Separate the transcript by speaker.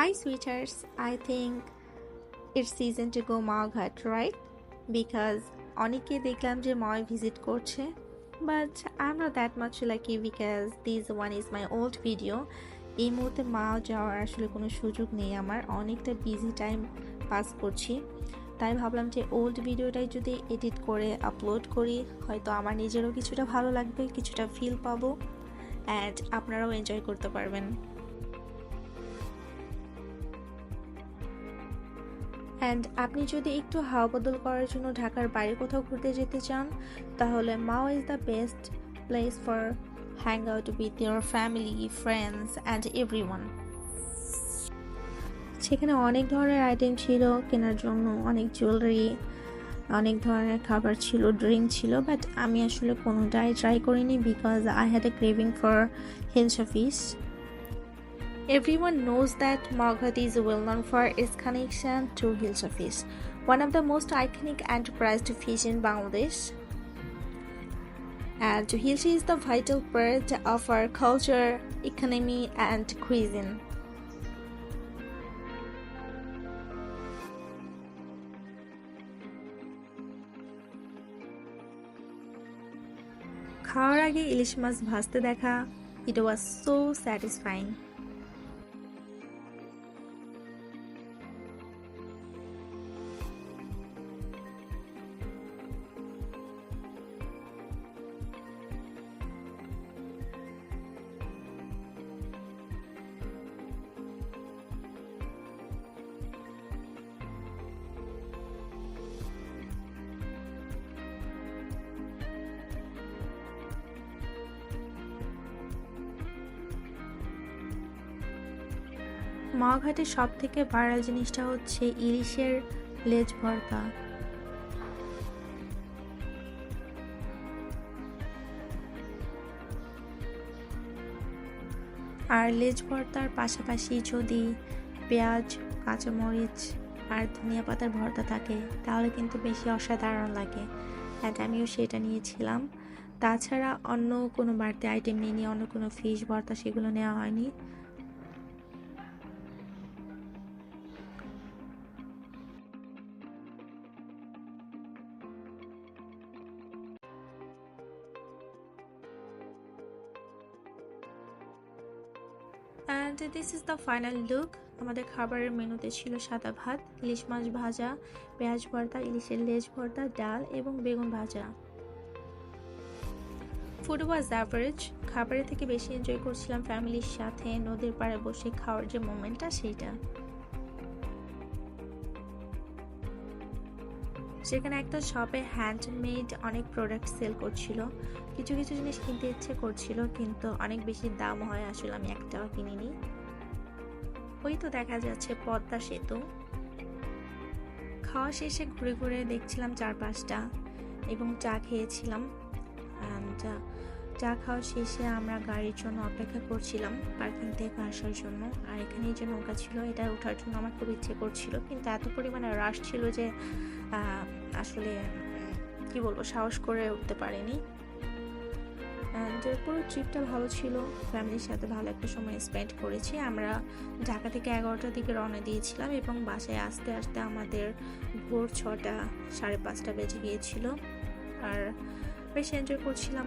Speaker 1: Hi, sweethearts. I think it's season to go Malghat, right? Because অনেকে দেখলাম যে ময় ভিজিট করছে but I am not that much lucky because this one is my old video এই মুহূর্তে মাও যাওয়ার আসলে কোনো সুযোগ নেই আমার অনেকটা বিজি টাইম পাস করছি তাই ভাবলাম যে ওল্ড ভিডিওটাই যদি এডিট করে আপলোড করি হয়তো আমার নিজেরও কিছুটা ভালো লাগবে কিছুটা ফিল পাবো অ্যান্ড আপনারাও এনজয় করতে পারবেন অ্যান্ড আপনি যদি একটু হাওয়া বদল করার জন্য ঢাকার বাইরে কোথাও ঘুরতে যেতে চান, তাহলে Mao is the best place for hang out with your family friends and everyone সেখানে অনেক ধরনের আইটেম ছিল, কেনার জন্য অনেক জুয়েলারি অনেক ধরনের খাবার ছিল ড্রিঙ্ক ছিল বাট আমি আসলে কোনোটাই ট্রাই করিনি because I had a craving for hills office Everyone knows that Maghat is well known for its connection to Hills Fish, one of the most iconic and prized fish in Bangladesh. And Hilsa is the vital part of our culture, economy, and cuisine. খাওয়ার আগে ইলিশ মাছ ভাজতে দেখা ইট was so satisfying মাঘাটের সব থেকে viral জিনিসটা হচ্ছে ইলিশের লেজ ভর্তা। আর লেজ ভর্তার পাশাপাশি যদি পেঁয়াজ, কাঁচামরিচ আর ধনিয়া পাতার ভর্তা থাকে, তাহলে কিন্তু বেশি অসাধারণ লাগে। অ্যান্ড আমিও সেটা নিয়েছিলাম। তাছাড়া অন্য কোনো বাড়তি আইটেম নিয়ে অন্য কোনো ফিশ ভর্তা সেগুলো নেওয়া হয়নি। And this is the final look আমাদের খাবারের মেনুতে ছিল সাদা ভাত, ইলিশ মাছ ভাজা, পেঁয়াজ ভর্তা, ইলিশের লেজ ভর্তা, ডাল এবং বেগুন ভাজা। ফুড ওয়াজ অ্যাভারেজ খাবারের থেকে বেশি এনজয় করছিলাম ফ্যামিলির সাথে, নদীর পাড়ে বসে খাওয়ার যে মোমেন্টটা সেইটা। সেখানে একটা শপে হ্যান্ডমেড অনেক প্রোডাক্ট সেল করছিল। কিছু কিছু জিনিস কিনতে ইচ্ছে করছিল, কিন্তু অনেক বেশি দাম হয়, আসলে আমি একটাও কিনিনি। ওই তো দেখা যাচ্ছে, পদ্মা সেতু। খাওয়া শেষে ঘুরে ঘুরে দেখছিলাম চারপাশটা এবং চা খেয়েছিলাম। অ্যান্ড চা খাওয়া শেষে আমরা গাড়ির জন্য অপেক্ষা করছিলাম পার্কিং থেকে আসার জন্য। আর এখানেই যে নৌকা ছিল, এটা ওঠার জন্য আমার খুব ইচ্ছে করছিল। কিন্তু এত পরিমাণে রাশ ছিল যে আসলে, কি বলব, সাহস করে উঠতে পারিনি। পুরো ট্রিপটা ভালো ছিল। ফ্যামিলির সাথে ভালো একটা সময় স্পেন্ড করেছি। আমরা ঢাকা থেকে এগারোটার দিকে রওনা দিয়েছিলাম এবং বাসায় আসতে আসতে আমাদের ভোর ছটা সাড়ে পাঁচটা বেজে গিয়েছিল। আর বেশ এনজয় করছিলাম।